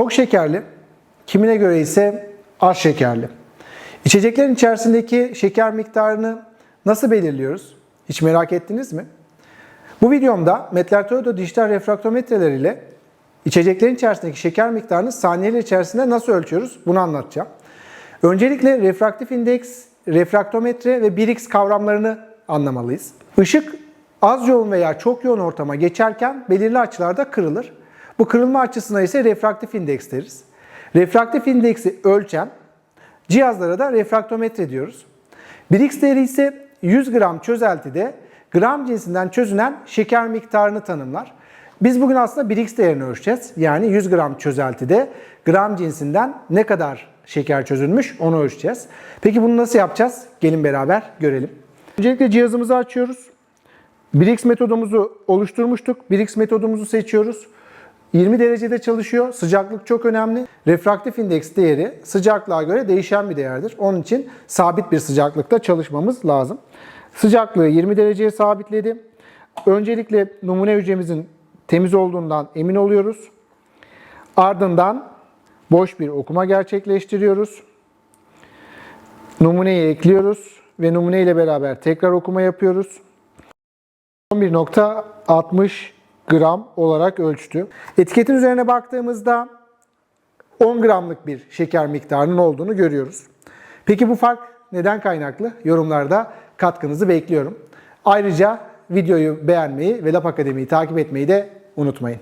Çok şekerli, kimine göre ise az şekerli. İçeceklerin içerisindeki şeker miktarını nasıl belirliyoruz? Hiç merak ettiniz mi? Bu videomda Metler dijital refraktometreler ile içeceklerin içerisindeki şeker miktarını saniyeler içerisinde nasıl ölçüyoruz? Bunu anlatacağım. Öncelikle refraktif indeks, refraktometre ve 1x kavramlarını anlamalıyız. Işık az yoğun veya çok yoğun ortama geçerken belirli açılarda kırılır. Bu kırılma açısına ise refraktif indeks deriz. Refraktif indeksi ölçen cihazlara da refraktometre diyoruz. 1x değeri ise 100 gram çözeltide gram cinsinden çözünen şeker miktarını tanımlar. Biz bugün aslında 1x değerini ölçeceğiz. Yani 100 gram çözeltide gram cinsinden ne kadar şeker çözülmüş onu ölçeceğiz. Peki bunu nasıl yapacağız? Gelin beraber görelim. Öncelikle cihazımızı açıyoruz. 1x metodumuzu oluşturmuştuk. 1x metodumuzu seçiyoruz. 20 derecede çalışıyor. Sıcaklık çok önemli. Refraktif indeks değeri sıcaklığa göre değişen bir değerdir. Onun için sabit bir sıcaklıkta çalışmamız lazım. Sıcaklığı 20 dereceye sabitledi. Öncelikle numune hücremizin temiz olduğundan emin oluyoruz. Ardından boş bir okuma gerçekleştiriyoruz. Numuneyi ekliyoruz ve numune ile beraber tekrar okuma yapıyoruz. 11.60 gram olarak ölçtü. Etiketin üzerine baktığımızda 10 gramlık bir şeker miktarının olduğunu görüyoruz. Peki bu fark neden kaynaklı? Yorumlarda katkınızı bekliyorum. Ayrıca videoyu beğenmeyi ve Lab Akademi'yi takip etmeyi de unutmayın.